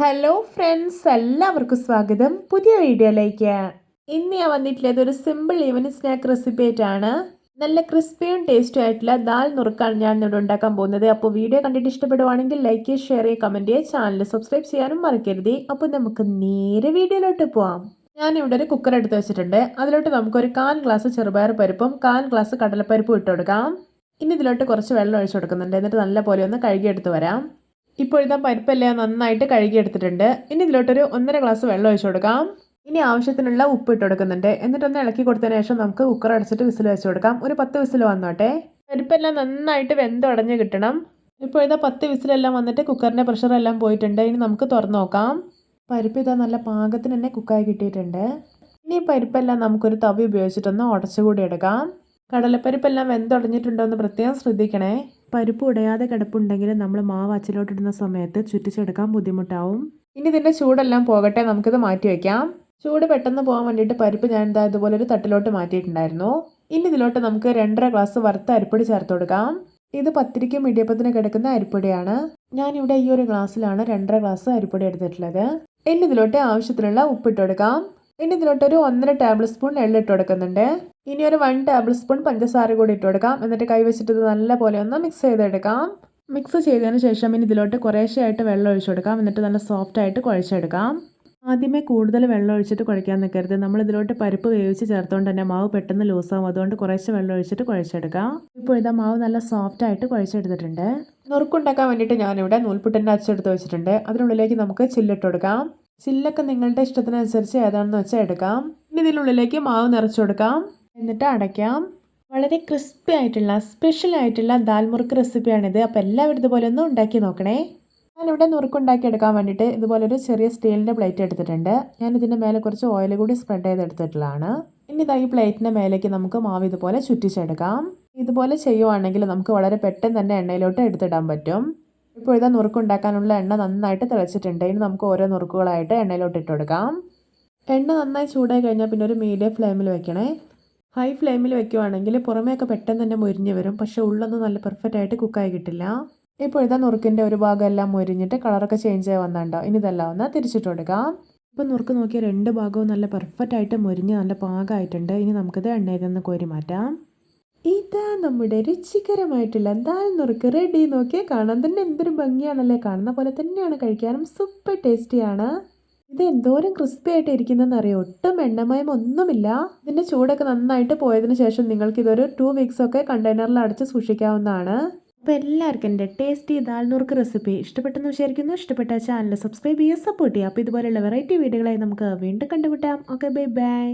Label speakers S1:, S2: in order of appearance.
S1: Hello friends എല്ലാവർക്കും സ്വാഗതം. പുതിയ വീഡിയോയിലേക്ക്. ഇന്ന് ഞാൻ വന്നിട്ടുള്ളത് ഒരു സിമ്പിൾ ഈവനിങ് സ്നാക്ക് റെസിപ്പി ആയിട്ടാണ്. നല്ല ക്രിസ്പിയും ടേസ്റ്റും ആയിട്ടുള്ള ദാൽ നുറുക്കാണ് ഞാൻ ഇവിടെ ഉണ്ടാക്കാൻ പോകുന്നത്. അപ്പോൾ വീഡിയോ കണ്ടിട്ട് ഇഷ്ടപ്പെടുവാണെങ്കിൽ ലൈക്ക് ഷെയർ ചെയ്യുക കമന്റ് ചെയ്യുക. ചാനൽ സബ്സ്ക്രൈബ് ചെയ്യാനും മറക്കരുത്. അപ്പോൾ നമുക്ക് നേരെ വീഡിയോയിലോട്ട് പോവാം. ഞാൻ ഇവിടെ ഒരു കുക്കർ എടുത്ത് വെച്ചിട്ടുണ്ട്. അതിലോട്ട് നമുക്കൊരു കാൽ ഗ്ലാസ് ചെറുപയർ പരിപ്പും കാൽ ഗ്ലാസ് കടലപ്പരിപ്പും ഇട്ട് കൊടുക്കാം. ഇനി ഇതിലോട്ട് കുറച്ച് വെള്ളം ഒഴിച്ച് കൊടുക്കുന്നുണ്ട്. എന്നിട്ട് നല്ലപോലെ ഒന്ന് കഴുകിയെടുത്ത് വരാം. ഇപ്പോൾ ഇതാ പരിപ്പെല്ലാം നന്നായിട്ട് കഴുകിയെടുത്തിട്ടുണ്ട്. ഇനി ഇതിലോട്ടൊരു ഒന്നര ഗ്ലാസ് വെള്ളം ഒഴിച്ചു കൊടുക്കാം. ഇനി ആവശ്യത്തിനുള്ള ഉപ്പ് ഇട്ട് കൊടുക്കുന്നുണ്ട്. എന്നിട്ടൊന്ന് ഇളക്കി കൊടുത്തതിന് ശേഷം നമുക്ക് കുക്കർ അടച്ചിട്ട് വിസിൽ വെച്ച് കൊടുക്കാം. ഒരു പത്ത് വിസിൽ വന്നോട്ടെ. പരിപ്പെല്ലാം നന്നായിട്ട് വെന്തുടഞ്ഞ് കിട്ടണം. ഇപ്പോൾ ഇതാ പത്ത് വിസിലെല്ലാം വന്നിട്ട് കുക്കറിന്റെ പ്രഷറെല്ലാം പോയിട്ടുണ്ട്. ഇനി നമുക്ക് തുറന്നു നോക്കാം. പരിപ്പ് ഇതാ നല്ല പാകത്തിന് തന്നെ കുക്കായി കിട്ടിയിട്ടുണ്ട്. ഇനി പരിപ്പെല്ലാം നമുക്കൊരു തവി ഉപയോഗിച്ചിട്ടൊന്ന് ഉടച്ചുകൂടി എടുക്കാം. കടലപ്പരിപ്പെല്ലാം വെന്തുടഞ്ഞിട്ടുണ്ടോ എന്ന് പ്രത്യേകം ശ്രദ്ധിക്കണേ. പരിപ്പ് ഉടയാതെ കിടപ്പുണ്ടെങ്കിൽ നമ്മൾ മാവ് അച്ചിലോട്ടിടുന്ന സമയത്ത് ചുറ്റിച്ചെടുക്കാൻ ബുദ്ധിമുട്ടാവും. ഇനി ഇതിന്റെ ചൂടെല്ലാം പോകട്ടെ നമുക്കിത് മാറ്റി വയ്ക്കാം ചൂട് പെട്ടെന്ന് പോകാൻ വേണ്ടിയിട്ട് പരിപ്പ് ഞാൻ എന്താ ഇതുപോലെ ഒരു തട്ടിലോട്ട് മാറ്റിയിട്ടുണ്ടായിരുന്നു. ഇനി ഇതിലോട്ട് നമുക്ക് രണ്ടര ഗ്ലാസ് വറുത്ത അരിപ്പൊടി ചേർത്ത് കൊടുക്കാം. ഇത് പത്തിരിക്കും ഇടിയപ്പത്തിന് കിടക്കുന്ന അരിപ്പൊടിയാണ്. ഇവിടെ ഈ ഒരു ഗ്ലാസ്സിലാണ് രണ്ടര ഗ്ലാസ് അരിപ്പൊടി എടുത്തിട്ടുള്ളത്. ഇനി ഇതിലോട്ട് ആവശ്യത്തിനുള്ള ഉപ്പിട്ട് കൊടുക്കാം. ഇനി ഇതിലോട്ട് ഒരു ഒന്നര ടേബിൾ സ്പൂൺ എള്ളിട്ട് കൊടുക്കുന്നുണ്ട്. ഇനി ഒരു വൺ ടേബിൾ സ്പൂൺ പഞ്ചസാര കൂടി ഇട്ട് കൊടുക്കാം. എന്നിട്ട് കൈ വെച്ചിട്ട് ഇത് നല്ല പോലെ ഒന്ന് മിക്സ് ചെയ്തെടുക്കാം. മിക്സ് ചെയ്തതിന് ശേഷം ഇനി ഇതിലോട്ട് കുറേശ്ശെയായിട്ട് വെള്ളം ഒഴിച്ചു കൊടുക്കാം. എന്നിട്ട് നല്ല സോഫ്റ്റ് ആയിട്ട് കുഴച്ചെടുക്കാം. ആദ്യമേ കൂടുതൽ വെള്ളം ഒഴിച്ചിട്ട് കുഴയ്ക്കാൻ നിൽക്കരുത്. നമ്മൾ ഇതിലോട്ട് പരിപ്പ് വേവിച്ച് ചേർത്തുകൊണ്ട് തന്നെ മാവ് പെട്ടെന്ന് ലൂസാവും. അതുകൊണ്ട് കുറേശ്ശെ വെള്ളം ഒഴിച്ചിട്ട് കുഴച്ചെടുക്കാം. ഇപ്പോൾ ഇതാ മാവ് നല്ല സോഫ്റ്റ് ആയിട്ട് കുഴച്ചെടുത്തിട്ടുണ്ട്. നുറുക്കുണ്ടാക്കാൻ വേണ്ടിയിട്ട് ഞാനിവിടെ നൂൽപുട്ടിന്റെ അച്ചെടുത്ത് വെച്ചിട്ടുണ്ട്. അതിനുള്ളിലേക്ക് നമുക്ക് ചില്ലിട്ട് കൊടുക്കാം. ചില്ലൊക്കെ നിങ്ങളുടെ ഇഷ്ടത്തിനനുസരിച്ച് ഏതാണെന്ന് വെച്ചാൽ എടുക്കാം. ഇനി ഇതിനുള്ളിലേക്ക് മാവ് നിറച്ചു കൊടുക്കാം. എന്നിട്ട് അടയ്ക്കാം. വളരെ ക്രിസ്പി ആയിട്ടുള്ള സ്പെഷ്യൽ ആയിട്ടുള്ള ദാൽ മുറുക്ക് റെസിപ്പിയാണിത് അപ്പോൾ എല്ലാവരും ഇതുപോലെ ഒന്ന് ഉണ്ടാക്കി നോക്കണേ. ഞാനിവിടെ നുറുക്കുണ്ടാക്കി എടുക്കാൻ വേണ്ടിയിട്ട് ഇതുപോലൊരു ചെറിയ സ്റ്റീലിന്റെ പ്ലേറ്റ് എടുത്തിട്ടുണ്ട്. ഞാൻ ഇതിന്റെ മേലെ കുറച്ച് ഓയിൽ കൂടി സ്പ്രെഡ് ചെയ്തെടുത്തിട്ടുള്ളതാണ്. ഇനി ഇതാ ഈ പ്ലേറ്റിന്റെ മേലേക്ക് നമുക്ക് മാവ് ഇതുപോലെ ചുറ്റിച്ചെടുക്കാം. ഇതുപോലെ ചെയ്യുവാണെങ്കിൽ നമുക്ക് വളരെ പെട്ടെന്ന് തന്നെ എണ്ണയിലോട്ട് എടുത്തിടാൻ പറ്റും. ഇപ്പോൾ ഇതാ നുറുക്കുണ്ടാക്കാനുള്ള എണ്ണ നന്നായിട്ട് തിളച്ചിട്ടുണ്ട്. ഇനി നമുക്ക് ഓരോ നുറുക്കുകളായിട്ട് എണ്ണയിലോട്ട് ഇട്ട് കൊടുക്കാം. എണ്ണ നന്നായി ചൂടായി കഴിഞ്ഞാൽ പിന്നെ ഒരു മീഡിയം ഫ്ലെയിമിൽ വെക്കണേ. ഹൈ ഫ്ലെയിമിൽ വെക്കുവാണെങ്കിൽ പുറമേയൊക്കെ പെട്ടെന്ന് തന്നെ മുരിഞ്ഞ് വരും. പക്ഷേ ഉള്ളൊന്നും നല്ല പെർഫെക്റ്റ് ആയിട്ട് കുക്കായി കിട്ടില്ല. ഇപ്പോൾ ഇതാ നുറുക്കിന്റെ ഒരു ഭാഗം എല്ലാം മുരിഞ്ഞിട്ട് കളറൊക്കെ ചേഞ്ച് ആയി വന്നുണ്ടോ ഇനി ഇതെല്ലാം ഒന്ന് തിരിച്ചിട്ട് കൊടുക്കാം. ഇപ്പോൾ നുറുക്ക് നോക്കിയാൽ രണ്ട് ഭാഗവും നല്ല പെർഫെക്റ്റ് ആയിട്ട് മുരിഞ്ഞ് നല്ല പാകമായിട്ടുണ്ട്. ഇനി നമുക്കിത് എണ്ണയിൽ നിന്ന് കോരി മാറ്റാം. ഇതാ നമ്മുടെ രുചികരമായിട്ടുള്ള ദാൽ നുറുക്ക് റെഡി നോക്കിയാൽ കാണാൻ തന്നെ എന്തൊരു ഭംഗിയാണല്ലേ കാണുന്ന പോലെ തന്നെയാണ് കഴിക്കാനും സൂപ്പർ ടേസ്റ്റിയാണ് ഇത് എന്തോരം ക്രിസ്പി ആയിട്ട് ഇരിക്കുന്നതെന്ന് അറിയോ? ഒട്ടും എണ്ണമയം ഒന്നുമില്ല. ഇതിന്റെ ചൂടൊക്കെ നന്നായിട്ട് പോയതിന് ശേഷം നിങ്ങൾക്ക് ഇതൊരു ടു വീക്സ് ഒക്കെ കണ്ടെയ്നറിൽ അടച്ച് സൂക്ഷിക്കാവുന്നതാണ്. അപ്പോൾ എല്ലാവർക്കും എന്റെ ടേസ്റ്റി ദാൽ നുറുക്ക് റെസിപ്പി ഇഷ്ടപ്പെട്ടെന്ന് വിചാരിക്കുന്നു. ഇഷ്ടപ്പെട്ട ചാനൽ സബ്സ്ക്രൈബ് ചെയ്യുക സപ്പോർട്ട് ചെയ്യുക. അപ്പോൾ ഇതുപോലെയുള്ള വെറൈറ്റി വീഡിയോകളായി നമുക്ക് വീണ്ടും കണ്ടുമുട്ടാം. Okay bye bye